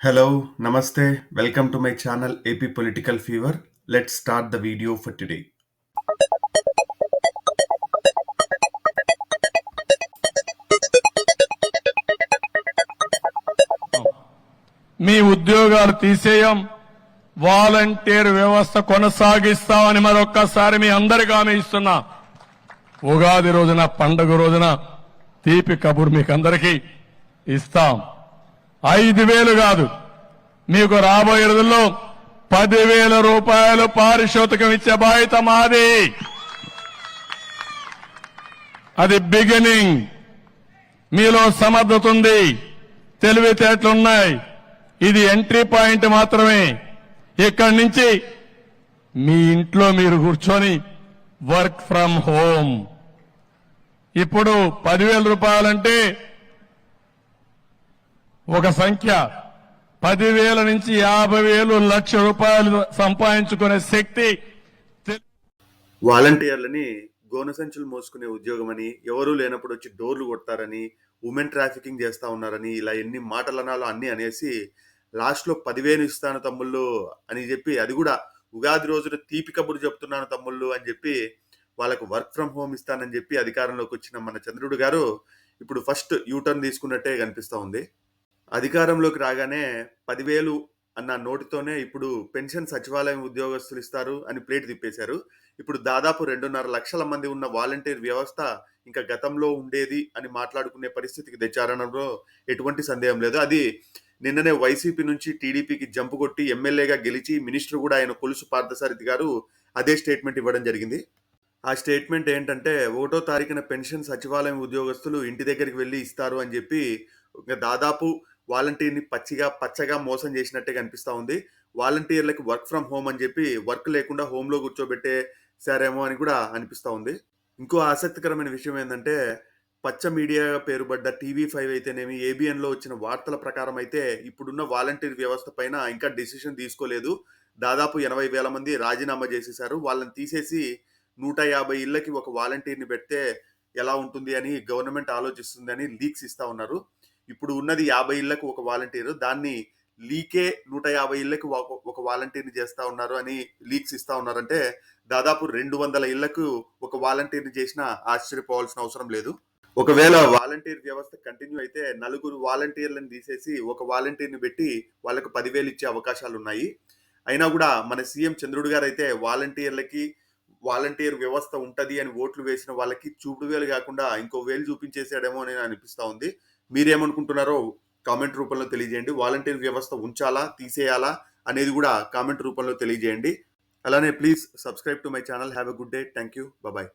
Hello namaste welcome to my channel AP political fever let start the video for today మీ ఉద్యోగాలు తీసేయం volunteer వ్యవస్థ కొనసాగిస్తామని మరొక్కసారి మీ అందరికీ ఆమె ఇస్తున్నా. ఉగాది రోజున పండుగ రోజున తీపి కబుర్ మీకందరికీ ఇస్తాం. ఐదు వేలు కాదు. మీకు రాబోయే రోజుల్లో పదివేల రూపాయలు పారిశోధకం ఇచ్చే బాధ్యత మాది. అది బిగినింగ్. మీలో సమర్థత ఉంది. తెలివితేటలున్నాయి. ఇది ఎంట్రీ పాయింట్ మాత్రమే. ఇక్కడి నుంచి మీ ఇంట్లో మీరు కూర్చొని వర్క్ ఫ్రమ్ హోమ్. ఇప్పుడు పదివేల రూపాయలంటే ఒక సంఖ్య. పదివేల నుంచి యాభై వేలు లక్ష రూపాయలు సంపాదించుకునే శక్తి వాలంటీర్లని గోన సంచులు మోసుకునే ఉద్యోగం అని ఎవరూ లేనప్పుడు వచ్చి డోర్లు కొడతారని ఉమెన్ ట్రాఫికింగ్ చేస్తా ఉన్నారని ఇలా ఎన్ని మాటలు అనాలో అన్ని అనేసి లాస్ట్లో పదివేలు ఇస్తాను తమ్ముళ్ళు అని చెప్పి అది కూడా ఉగాది రోజున తీపి కబురు చెప్తున్నాను తమ్ముళ్ళు అని చెప్పి వాళ్ళకు వర్క్ ఫ్రమ్ హోమ్ ఇస్తానని చెప్పి అధికారంలోకి వచ్చిన మన చంద్రుడు గారు ఇప్పుడు ఫస్ట్ యూటర్న్ తీసుకున్నట్టే కనిపిస్తూ ఉంది. అధికారంలోకి రాగానే పదివేలు అన్న నోటితోనే ఇప్పుడు పెన్షన్ సచివాలయం ఉద్యోగస్తులు ఇస్తారు అని ప్లేట్ తిప్పేశారు. ఇప్పుడు దాదాపు రెండున్నర లక్షల మంది ఉన్న వాలంటీర్ వ్యవస్థ ఇంకా గతంలో ఉండేది అని మాట్లాడుకునే పరిస్థితికి తెచ్చారనడంలో ఎటువంటి సందేహం లేదు. అది నిన్ననే వైసీపీ నుంచి టీడీపీకి జంపు కొట్టి ఎమ్మెల్యేగా గెలిచి మినిస్టర్ కూడా ఆయన కొలుసు పార్థసారథి గారు అదే స్టేట్మెంట్ ఇవ్వడం జరిగింది. ఆ స్టేట్మెంట్ ఏంటంటే ఒకటో తారీఖున పెన్షన్ సచివాలయం ఉద్యోగస్తులు ఇంటి దగ్గరికి వెళ్ళి ఇస్తారు అని చెప్పి ఇంకా దాదాపు వాలంటీర్ని పచ్చిగా పచ్చగా మోసం చేసినట్టే కనిపిస్తూ ఉంది. వాలంటీర్లకు వర్క్ ఫ్రమ్ హోమ్ అని చెప్పి వర్క్ లేకుండా హోమ్లో కూర్చోబెట్టే సరేమో అని కూడా అనిపిస్తూ ఉంది. ఇంకో ఆసక్తికరమైన విషయం ఏంటంటే పచ్చ మీడియా పేరుపడ్డ టీవీ ఫైవ్ అయితేనేమి ఏబిఎన్లో వచ్చిన వార్తల ప్రకారం అయితే ఇప్పుడున్న వాలంటీర్ వ్యవస్థ పైన ఇంకా డిసిషన్ తీసుకోలేదు. దాదాపు ఎనభై వేల మంది రాజీనామా చేసేశారు. వాళ్ళని తీసేసి నూట యాభై ఇళ్ళకి ఒక వాలంటీర్ని పెడితే ఎలా ఉంటుంది అని గవర్నమెంట్ ఆలోచిస్తుంది అని లీక్స్ ఇస్తూ ఉన్నారు. ఇప్పుడు ఉన్నది యాభై ఇళ్ళకు ఒక వాలంటీర్. దాన్ని లీకే నూట యాభై ఇళ్ళకు ఒక- వాలంటీర్ని చేస్తా ఉన్నారు అని లీక్స్ ఇస్తా ఉన్నారంటే దాదాపు రెండు వందల ఇళ్ళకు ఒక వాలంటీర్ని చేసినా ఆశ్చర్యపోవాల్సిన అవసరం లేదు. ఒకవేళ వాలంటీర్ వ్యవస్థ కంటిన్యూ అయితే నలుగురు వాలంటీర్లను తీసేసి ఒక వాలంటీర్ని పెట్టి వాళ్ళకు పదివేలు ఇచ్చే అవకాశాలు ఉన్నాయి అయినా కూడా మన సీఎం చంద్రుడు గారు అయితే వాలంటీర్లకి వాలంటీర్ వ్యవస్థ ఉంటది అని ఓట్లు వేసిన వాళ్ళకి చూపుడు వేలు కాకుండా ఇంకో వేలు చూపించేసాడేమో అని అనిపిస్తా ఉంది. మీరేమనుకుంటున్నారో కామెంట్ రూపంలో తెలియజేయండి. వాలంటీర్ వ్యవస్థ ఉంచాలా? తీసేయాలా? అనేది కూడా కామెంట్ రూపంలో తెలియజేయండి. అలానే please subscribe to my channel. Have a good day. Thank you bye.